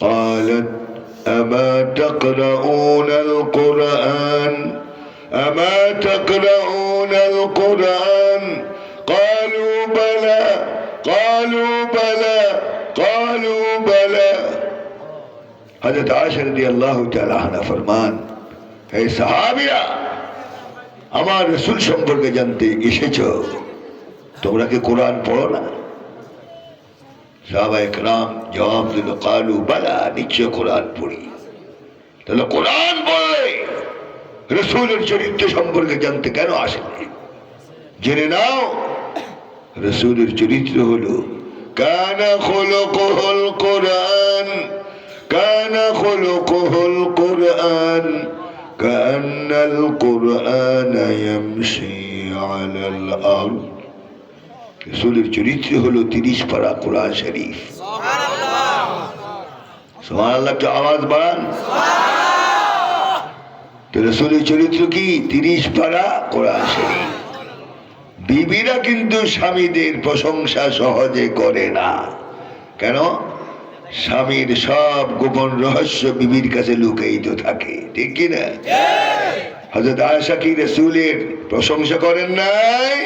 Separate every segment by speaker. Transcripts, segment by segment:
Speaker 1: قالت أما تقرؤون القرآن أما تقرؤون القرآن قالوا بلى قالوا بلى قالوا بلى হজরত আয়সা রাদিয়াল্লাহু তাআলা আনহা ফরমান হে সাহাবীরা আমার রসুল সম্পর্কে জানতে এসেছো তোমরা কি কোরআন পড়ো না সাহাবা একরাম জবাব দিল কালু বালা নিশ্চয় কোরআন পড়ি তাহলে কোরআন বললে রসুলের চরিত্র সম্পর্কে জানতে কেন আসেনি জেনে নাও রসুলের চরিত্র হলো কানা খোলকহল কোরআন কানা খোলকহল কোরআন كأن القرآن يمشي على الأرض রসুলের চরিত্র হলো তিরিশ পারা কোরআন শরীফ। সোমান আল্লাহ একটু আওয়াজ বাড়ান। তো রসুলের চরিত্র কি? তিরিশ পারা কোরআন শরীফ। বিবিরা কিন্তু স্বামীদের প্রশংসা সহজে করে না। কেন? স্বামীর সব গোপন রহস্য বিবির কাছে লুকায়িত থাকে। ঠিক কি না? হজরত আয়সা কি রসুলের প্রশংসা করেন নাই?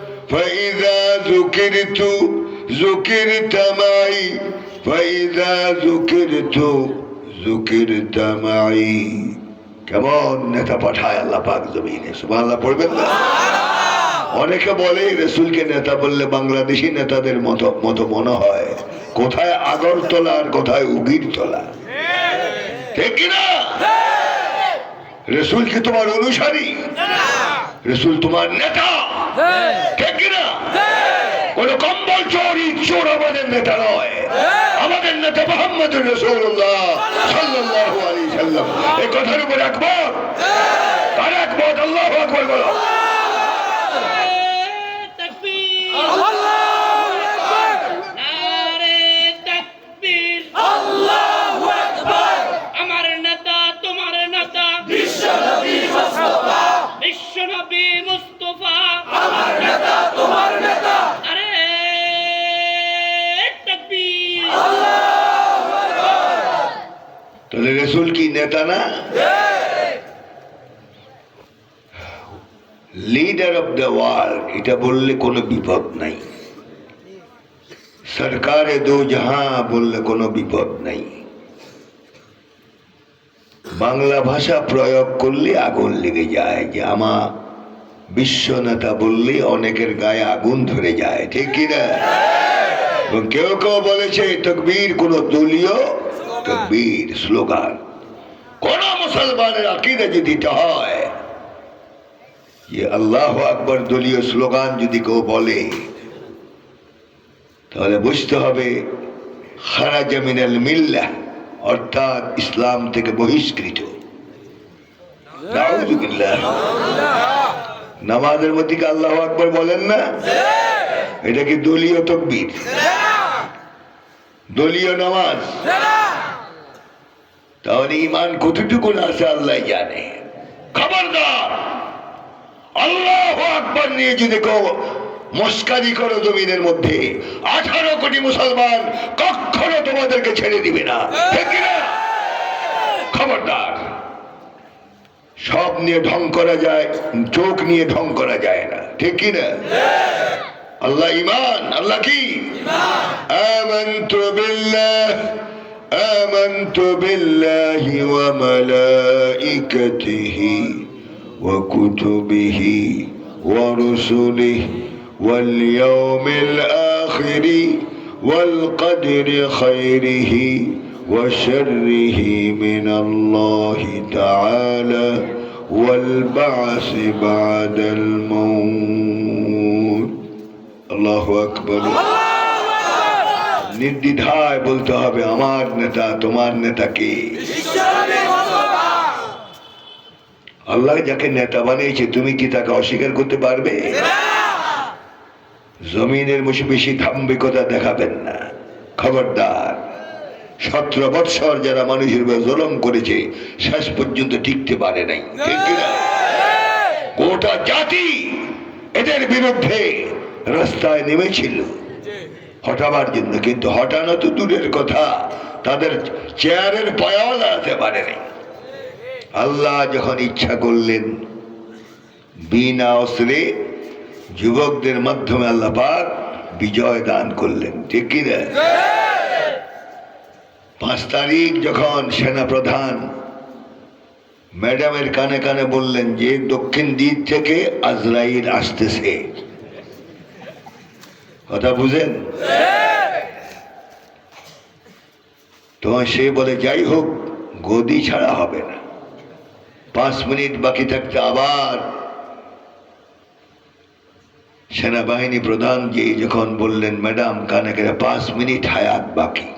Speaker 1: فإذا ذكرت ذكرت معي فإذا ذكرت ذكرت معي কেমন নেতা পাঠায় আল্লাহ পাক জমিনে সুবহানাল্লাহ পড়বেন না অনেকে বলে রসুলকে নেতা বললে বাংলাদেশি নেতাদের মতো মতো মনে হয় কোথায় আগরতলা আর কোথায় উগিরতলা ঠিক কিনা রসুল কি তোমার অনুসারী রসুল তোমার নেতা। ঠিক কিনা? কোন কম্বল চোরি চোর আমাদের নেতা নয়। আমাদের নেতা মোহাম্মদ রসুল্লাহ সাল্লাহ আলী সাল্লাম। এই কথার উপর একমত? তার একমত আল্লাহ আকবার বলো।
Speaker 2: তকবীর নারে তকবীর আমার নেতা তোমার নেতা বিশ্বনবী মুস্তাফা আরে তকবীর
Speaker 1: তাহলে রসুল কি নেতা না লিডার অফ দ্য ওয়ার্ল্ড এটা বললে কোনো বিপদ নাই। সরকারে দো জাহা বললে কোনো বিপদ নাই। বাংলা ভাষা প্রয়োগ করলে আগুন লেগে যায়, যে আমা বিশ্ব নেতা বললে অনেকের গায়ে আগুন ধরে যায়, ঠিক কিনা এবং কেউ কেউ বলেছে তকবীর কোন দলীয় তকবীর, স্লোগান। মুসলমানের আকিদা যদি হয় যে আল্লাহ আকবর দলীয় স্লোগান যদি কেউ বলে তাহলে বুঝতে হবে খারা জামিনাল মিল্লাহ অর্থাৎ ইসলাম থেকে বহিষ্কৃত। নামাজের মধ্যে কি আল্লাহ আকবর বলেন না? এটা কি দলীয় তকবীর? দলীয় নামাজ? তাহলে ইমান কতটুকু আছে আল্লাহ জানে। খবরদার আল্লাহ আকবর নিয়ে যদি কেউ মস্কারি করো জমিনের মধ্যে আঠারো কোটি মুসলমান কখনো তোমাদেরকে ছেড়ে দিবে না। খবরদার সব নিয়ে ঢং করা যায় চোখ নিয়ে ঢং করা যায় না। ঠিক কিনা? আল্লাহ ইমান আল্লাহ কি? আমন্ত বিল্লাহ। آمنت بالله وملائكته وكتبه ورسله واليوم الآخر والقدر خيره وشره من الله تعالى والبعث بعد الموت. الله أكبر. নির্দ্বিধায় বলতে হবে, আমার নেতা, তোমার নেতা কে? আল্লাহ যাকে নেতা বানিয়েছে, তুমি কি তাকে অস্বীকার করতে পারবে? জমিনের বসে বেশি ধাম্বিকতা দেখাবেন না। খবরদার, সতেরো বৎসর যারা মানুষের উপর জলম করেছে, শেষ পর্যন্ত টিকতে পারে নাই। গোটা জাতি এদের বিরুদ্ধে রাস্তায় নেমেছিল। হটাবার জন্য, কিন্তু হটানো তো দূরের কথা। তাদের চেয়ারের পায়াও দাঁড়াতে পারেনি। আল্লাহ যখন ইচ্ছা করলেন, বিনা অস্ত্রে যুবকদের মাধ্যমে আল্লাহ পাক বিজয় দান করলেন। ঠিক কি না? পাঁচ তারিখ যখন সেনা প্রধান ম্যাডামের কানে কানে বললেন যে দক্ষিণ দিক থেকে আজরাইল আসতেছে কথা বুঝেন? তোমার সে বলে, যাই হোক, গদি ছাড়া হবে না। পাঁচ মিনিট বাকি থাকতে আবার সেনাবাহিনী প্রধান যে যখন বললেন, ম্যাডাম, কানে কানে পাঁচ মিনিট হায়াত বাকি।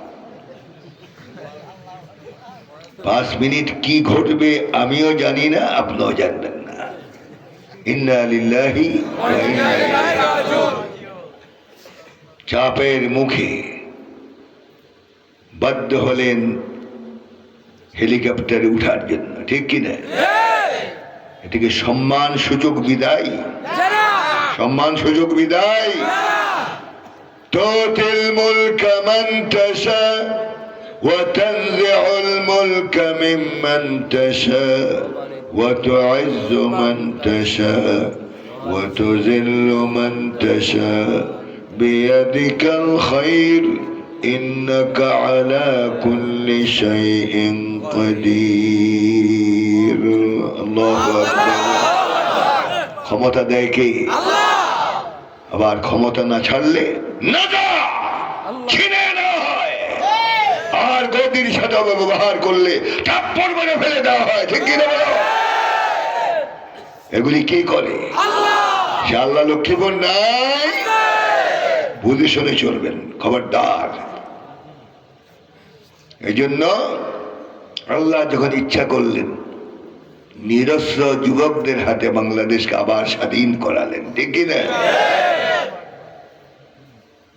Speaker 1: পাঁচ মিনিট কি ঘটবে আমিও জানি না, আপনিও জানবেন না। ইন্না লিল্লাহি ওয়া ইন্না ইলাইহি রাজিউন। চাপের মুখে বাধ্য হলেন হেলিকপ্টারে উঠার জন্য ঠিক কিনা এটিকে সম্মান সুযোগ বিদায় সম্মান সুযোগ বিদায় تؤتي الملك من تشاء وتنزع الملك ممن تشاء وتعز من تشاء وتذل من تشاء بيدك الخير إنك على كل شيء قدير الله أكبر ক্ষমতা দেয় কে আবার ক্ষমতা না ছাড়লে না যা ছিনে না হয় আর গদির সাথে ব্যবহার করলে চাপ্পর মেরে ফেলে দেওয়া হয় ঠিক কিনা বলো এগুলি কে করে সে আল্লাহ লক্ষ্মীপুর নাই বুঝে শুনে চলবেন খবরদার এই জন্য আল্লাহ যখন ইচ্ছা করলেন নিরস্ত্র যুবকদের হাতে বাংলাদেশকে আবার স্বাধীন করালেন ঠিক কিনা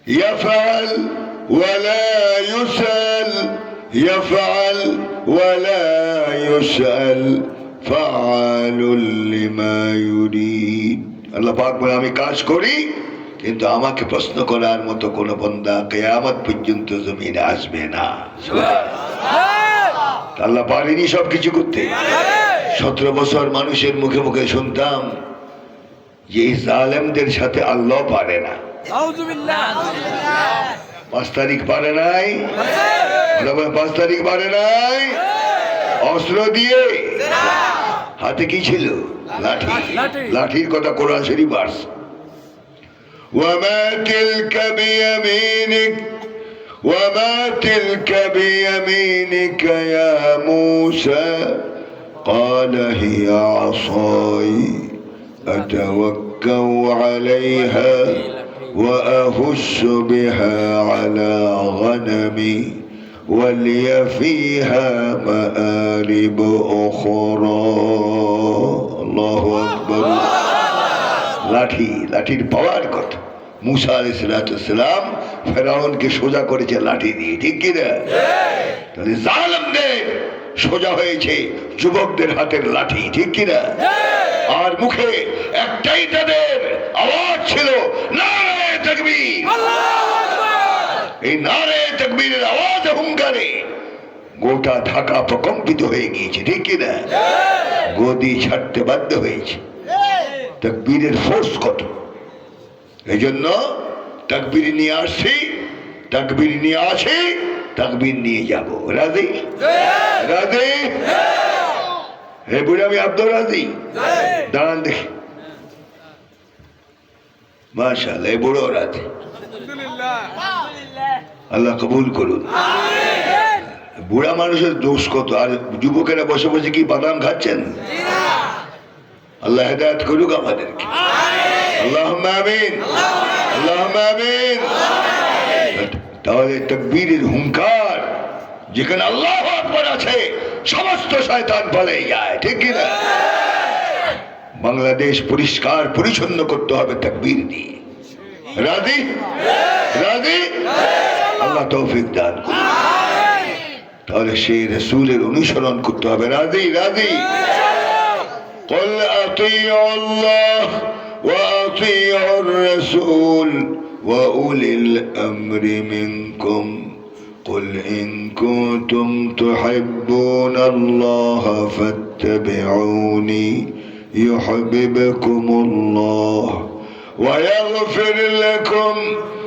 Speaker 1: يفعل ولا يسأل يفعل ولا يسأل فعال لما يريد আল্লাহ পাক বলে আমি কাজ করি কিন্তু আমাকে প্রশ্ন করার মতো কোন বন্দা কেয়ামত পর্যন্ত জমিনে আসবে না। আল্লাহ পারেনি সব কিছু করতে। সতেরো বছর মানুষের মুখে মুখে শুনতাম যে এই জালেমদের সাথে আল্লাহ পারে না। পাঁচ তারিখ পারে নাই? পাঁচ তারিখ পারে নাই? অস্ত্র দিয়ে? হাতে কি ছিল? লাঠি। লাঠির কথা কোরআন শরীফ আস وما تلك بيمينك وما تلك بيمينك يا موسى قال هي عصاي أتوكأ عليها وأهش بها على غنمي ولي فيها مآرب أخرى الله أكبر লাঠি লাঠির পাওয়ার কথা মুসা আলাইসালাম ফেরাউনকে সোজা করেছে লাঠি দিয়ে, ঠিক কিনা সোজা হয়েছে যুবকদের হাতের লাঠি, ঠিক কিনা আর মুখে একটাই তাদের আওয়াজ ছিল তকবীর। এই নারে তকবীরের আওয়াজ হুঙ্কারে গোটা ঢাকা প্রকম্পিত হয়ে গিয়েছে, ঠিক কিনা গদি ছাড়তে বাধ্য হয়েছে। তকবীরের ফোর্স কত? এই জন্য তাকবীর নিয়ে আসছি তাকবীর নিয়ে আসি তাকবীর নিয়ে যাব। রাজি? রাজি? হে বুড়ি আমি আব্দুল রাজি। দাঁড়ান দেখি। মাশাআল্লাহ এই বুড়ো রাজি। আল্লাহ কবুল করুন। বুড়া মানুষের দোষ কত? আর যুবকেরা বসে বসে কি বাদাম খাচ্ছেন? আল্লাহ হেদায়ত করুক আমাদেরকে। আল্লাহ আল্লাহ তাহলে তকবীরের হুঙ্কার, যেখানে আল্লাহ আকবর আছে, সমস্ত শয়তান যায়, ঠিক কিনা? বাংলাদেশ পরিষ্কার পরিচ্ছন্ন করতে হবে তকবীর দিয়ে। রাজি? রাজি? আল্লাহ তৌফিক দান করুন। তাহলে সেই রসুলের অনুসরণ করতে হবে। রাজি? রাজি? قل أطيعوا الله وأطيعوا الرسول وأولي الأمر منكم قل إن كنتم تحبون الله فاتبعوني يحببكم الله ويغفر لكم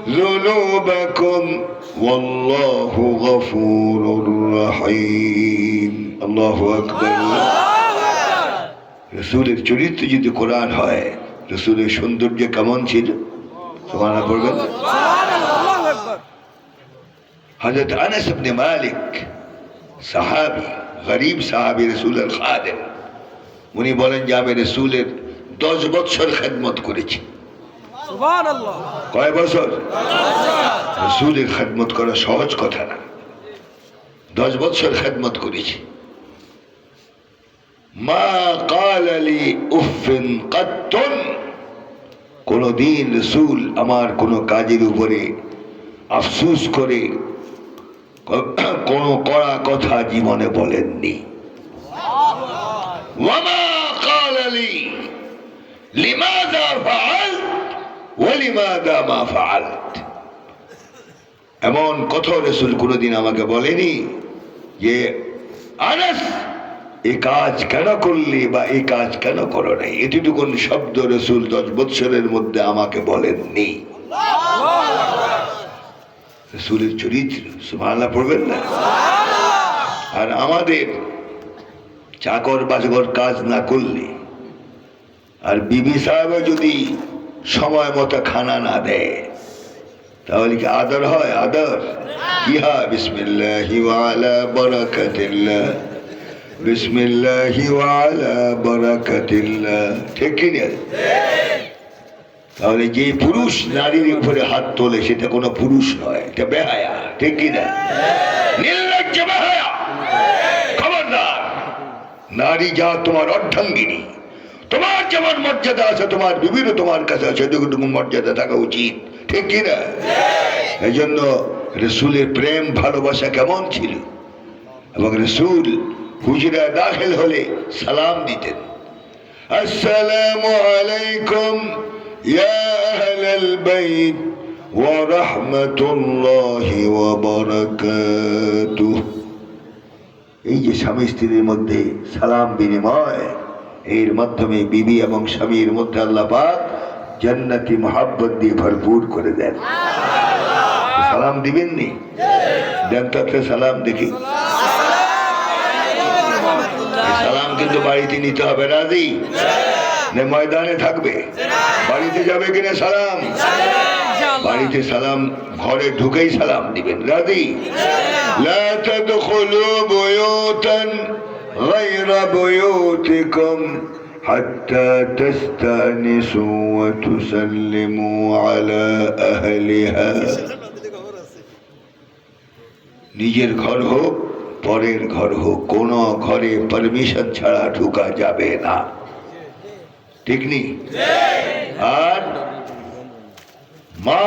Speaker 1: ذنوبكم والله غفور رحيم. الله أكبر. রসুলের চরিত্র যদি কোরআন হয় রসুলের সৌন্দর্য কেমন ছিল? সমানা করবেন হজরত আনাস ইবনে মালিক সাহাবি গরিব সাহাবি রসুলের খাদেম উনি বলেন যে আমি রসুলের দশ বছর খেদমত করেছি। কয় বছর? রসুলের খেদমত করা সহজ কথা না। দশ বছর খেদমত করেছি। মা কালালি উফিন কাত্তন। কোনদিন রসুল আমার কোনো কাজের উপরে আফসুস করে কোনো কড়া কথা জীবনে বলেননি। ওয়ামা কালালি লিমাদা ফাআল ওয়ালিমাদা মা ফাআলত। এমন কথা রসুল কোনোদিন আমাকে বলেনি যে আনাস এ কাজ কেন করলি বা এই কাজ কেন করো নাই? এটুকুন শব্দ রসুল দশ বৎসরের মধ্যে আমাকে বলেননি। রসুলের চরিত্র সুমাল্লা পড়বেন না? আর আমাদের চাকর বাজগর কাজ না করলে, আর বিবি সাহেব যদি সময় মতো খানা না দেয়, তাহলে কি আদর হয়? আদর? কি হয়? বিসমিল্লাহি বারাকাতিল্লাহ। ঠিক কি না? তাহলে যে পুরুষ নারীর উপরে হাত তোলে, সেটা কোনো পুরুষ নয়, এটা বেহায়া। ঠিক কি না? নির্লজ্জ খবরদার। নারী যা তোমার অর্ধাঙ্গিনী, তোমার যেমন মর্যাদা আছে, তোমার বিবিরও তোমার কাছে আছে যতটুকু মর্যাদা থাকা উচিত। ঠিক কি না? এই জন্য রসুলের প্রেম, ভালোবাসা কেমন ছিল? এবং রসুল হুজরা দাখিল হলে সালাম দিতেন। আসসালামু আলাইকুম ইয়া আহলাল বাইত ওয়া রাহমাতুল্লাহি ওয়া বারাকাতুহু। এই যে স্বামী স্ত্রীর মধ্যে সালাম বিনিময় এর মাধ্যমে বিবি এবং স্বামীর মধ্যে আল্লাহ পাক জান্নাতি মহাব্বত দিয়ে ভরপুর করে দেন। সালাম দিবেননি? দেন তো একটা সালাম দেখি এই সালাম কিন্তু বাড়িতে নিতে হবে রাজি না ময়দানে থাকবে বাড়িতে যাবে কিনা সালাম বাড়িতে সালাম ঘরে ঢুকেই সালাম দিবেন রাজি لا تدخلوا بيوتا غير بيوتكم حتى تستأنسوا وتسلموا على أهلها নিজের ঘর হোক পরের ঘর হোক, কোন ঘরে পারমিশন ছাড়া ঢুকা যাবে না। ঠিক নি? আর মা,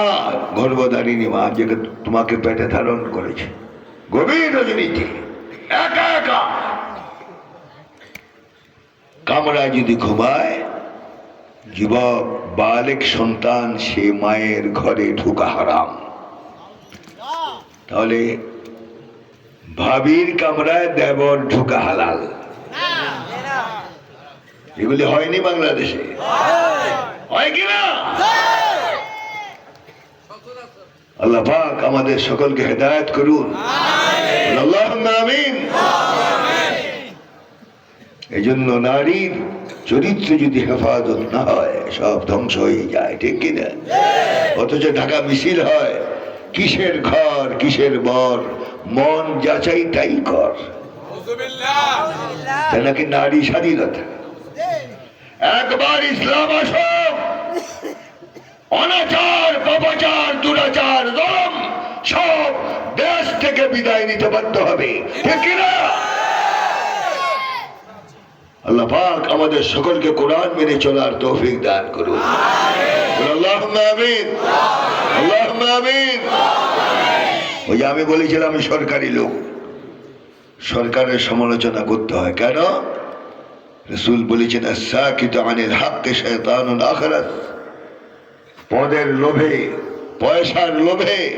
Speaker 1: গর্ভধারিণী মা, যে তোমাকে পেটে ধারণ করেছে, গভীর রজনীতে একা একা। কামরায় যদি ঘুমায়, যুবক, বালেক, সন্তান, সে মায়ের ঘরে ঢুকা হারাম। তাহলে ভাবির কামরায় দেবর ঢুকা হালাল। এগুলি হয়নি বাংলাদেশে। হয় কিনা আল্লাহ পাক আমাদের সকলকে হেদায়ত করুন। এই জন্য নারীর চরিত্র যদি হেফাজত না হয়, সব ধ্বংস হয়ে যায়, ঠিক কিনা অথচ ঢাকা মিছিল হয়, কিসের ঘর, কিসের বর? মন যাচাই তাই কর। নাকি নারী স্বাধীনতা? একবার ইসলাম আসো। অনাচার পাপাচার দুরাচার দম সব দেশ থেকে বিদায় নিতে বাধ্য হবে। ঠিক কিনা? আল্লাহ পাক আমাদের সকলকে কোরআন মেনে চলার তৌফিক দান করুন। আল্লাহ আমিন। আল্লাহ। আমিন। ওই যে আমি বলেছিলাম, আমি সরকারি লোক। সরকারের সমালোচনা করতে হয়। কেন? রসুল বলেছেন আনিল হাক্কে শয়তানুন আখরাত। পদের লোভে, পয়সার লোভে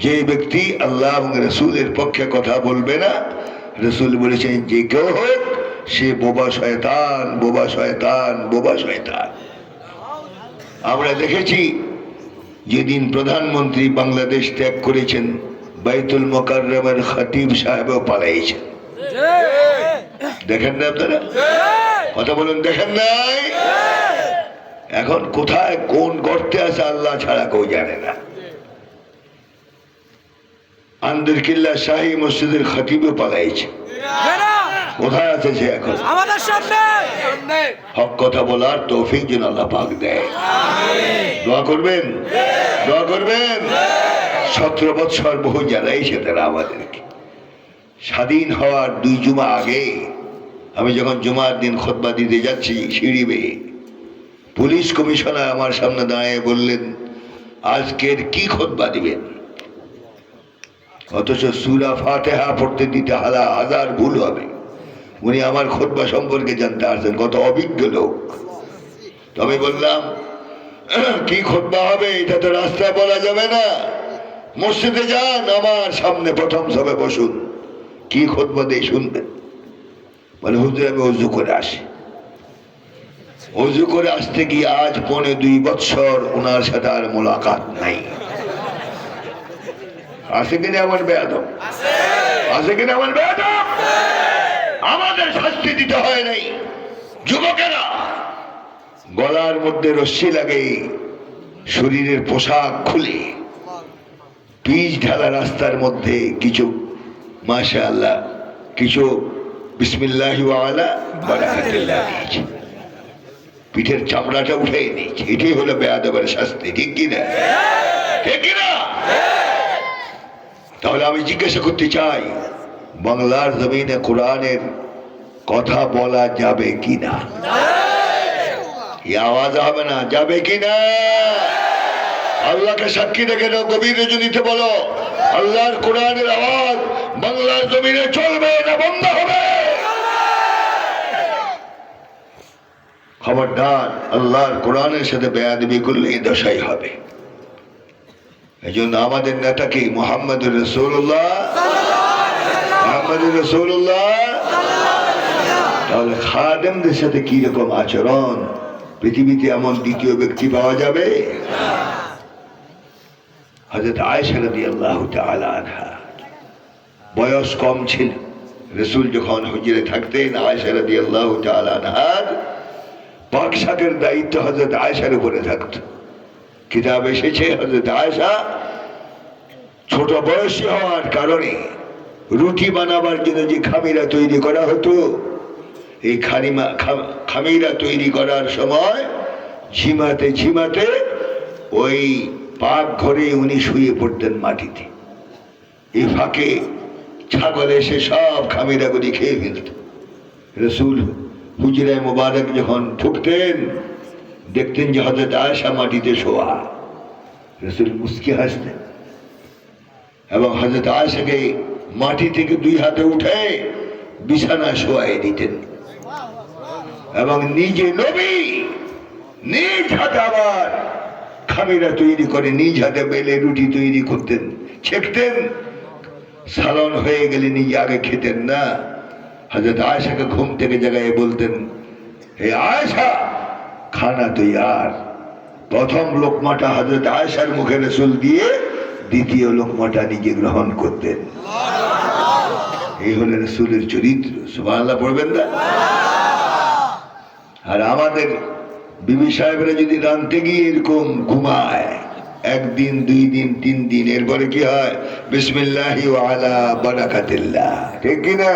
Speaker 1: যে ব্যক্তি আল্লাহ এবং রসুলের পক্ষে কথা বলবে না, রসুল বলেছেন, যে কেউ হোক, সে বোবা শয়তান বোবা শয়তান বোবা শয়তান। আমরা দেখেছি, যেদিন প্রধানমন্ত্রী বাংলাদেশ ত্যাগ করেছেন বাইতুল মোকাররমের খতিব সাহেবও পালাইছেন দেখেন না আপনারা? কথা বলুন দেখেন নাই? এখন কোথায় কোন গর্তে আছে আল্লাহ ছাড়া কেউ জানে না। আন্দর কিল্লা শাহী মসজিদের খতিবও পালাইছে। কোথায় আছে সে এখন?
Speaker 3: আমাদের সামনে।
Speaker 1: হক কথা বলার তৌফিক যেন আল্লাহ পাক দেয়। দোয়া করবেন? দোয়া করবেন? সতেরো বৎসর বহু জানাইছে তারা আমাদেরকে। স্বাধীন হওয়ার দুই জুমা আগে আমি যখন জুমার দিন খোদবা দিতে যাচ্ছি সিঁড়ি বেয়ে, পুলিশ কমিশনার আমার সামনে দাঁড়িয়ে বললেন, আজকের কি খোদবা দিবেন? অথচ সুরা ফাতেহা পড়তে দিতে হালা হাজার ভুল হবে। উনি আমার খোদবা সম্পর্কে জানতে আসছেন, কত অভিজ্ঞ লোক। তবে বললাম, কি খোদবা হবে? এটা তো রাস্তায় বলা যাবে না। মসজিদে যান আমার সামনে প্রথম সবে বসুন। কি খোদবা দিয়ে শুনবেন? বলে, হুজুর, আমি অজু করে আসি। অজু করে আসতে গিয়ে আজ পনে দুই বৎসর ওনার সাথে আর মোলাকাত নাই। আছে কিনা আমার বেয়াদব? আছে কিনা আমার বেয়াদব? আমাদের শাস্তি দিতে হয় নাই। যুবকেরা, গলার মধ্যে রশ্মি লাগে, শরীরের পোশাক খুলে। পিচ ঢালা রাস্তার মধ্যে কিছু মাশা আল্লাহ কিছু বিসমিল্লাহি পিঠের চামড়াটা উঠে নিয়েছে এটাই হলো বেয়াদবের শাস্তি, ঠিক কিনা ঠিক কিনা তাহলে আমি জিজ্ঞাসা করতে চাই, বাংলার জমিনে কোরআনের কথা বলা যাবে কিনা আওয়াজ হবে না, যাবে কিনা আল্লাহকে সাক্ষী রেখে নাও, গভীর রজনীতে বলো, আল্লাহর কোরআনের আওয়াজ বাংলার জমিনে চলবে না বন্ধ হবে। খবরদার, আল্লাহর কোরআনের সাথে বেয়াদবি করলে এই দশাই হবে। এই জন্য আমাদের মোহাম্মদ রসুল্লাহ মোহাম্মদ রসুল্লাহ তাহলে খাদেমদের সাথে কি রকম আচরণ? পৃথিবীতে এমন দ্বিতীয় ব্যক্তি পাওয়া যাবে? হজরত আয়সা রদি আল্লাহ আনহা। বয়স কম ছিল। রসুল যখন হুজরে থাকতেন আয়সা রদি আল্লাহ আনহার পাক শাকের দায়িত্ব হজরত আয়সার উপরে থাকত। কিতাব এসেছে হজরত আয়সা ছোট বয়সী হওয়ার কারণে রুটি বানাবার জন্য যে খামিরা তৈরি করা হতো, এই খানিমা খামিরা তৈরি করার সময় ঝিমাতে ঝিমাতে ওই পাক ঘরে উনি শুয়ে পড়তেন মাটিতে। এই ফাঁকে ছাগল এসে সব খামিরাগুলি খেয়ে ফেলত। রসুল হুজরায় মোবারক যখন ঢুকতেন দেখতেন যে হজরত আয়সা মাটিতে শোয়া। রসুল মুস্কি হাসতেন এবং হজরত আয়সাকে মাটি থেকে দুই হাতে উঠে বিছানা শোয়াই দিতেন। এবং নিজে নবী, নিজ হাতে আবার খামিরা তৈরি করে, নিজ হাতে বেলে রুটি তৈরি করতেন, ছেকতেন। সালন হয়ে গেলে নিজে আগে খেতেন না। হজরত আয়সাকে ঘুম থেকে জায়গায় বলতেন, হে আয়সা খানা তৈয়ার প্রথম লোকমাটা হজরত আয়সার মুখে রসুল দিয়ে দ্বিতীয় লোকমাটা নিজে গ্রহণ করতেন। এই হলো রসুলের চরিত্র। সুবহানাল্লাহ পড়বেন না? আর আমাদের বিবি সাহেবরা যদি রানতে গিয়ে এরকম ঘুমায়, একদিন, দুই দিন, তিন দিন, এরপরে কি হয়? বিসমিল্লাহি ওয়ালা বারাকাতিল্লাহ। ঠিক কিনা?